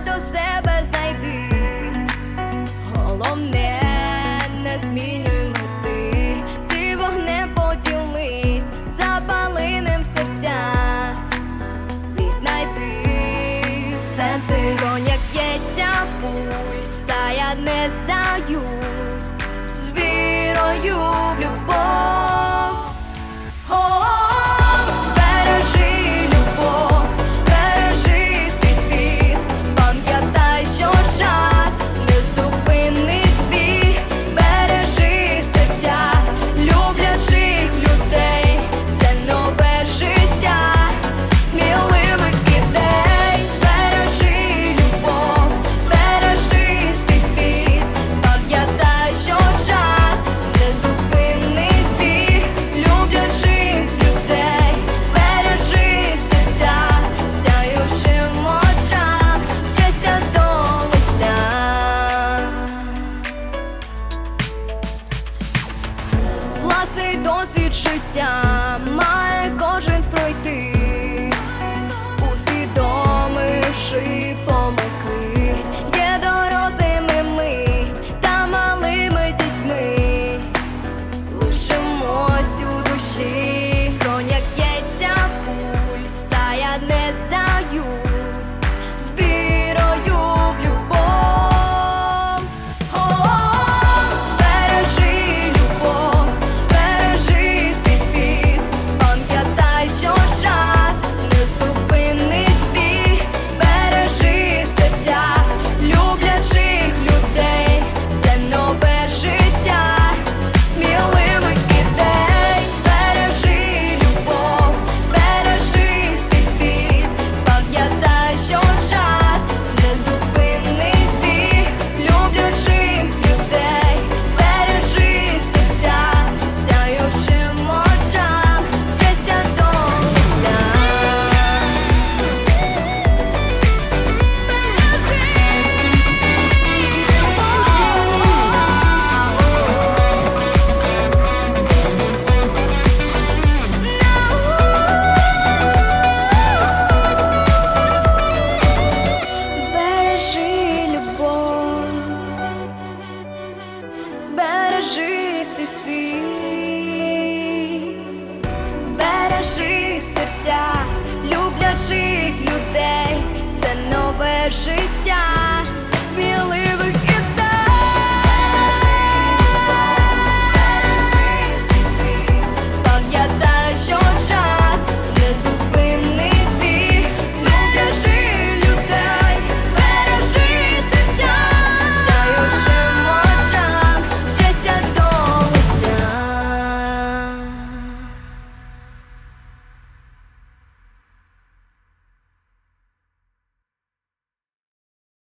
до себе знайди, головне не змінюй мети, ти вогне поділись, запалиним серця, віднайди сенси, Скон, як б'ється пульс, та я не здаюсь. Звір. 讲。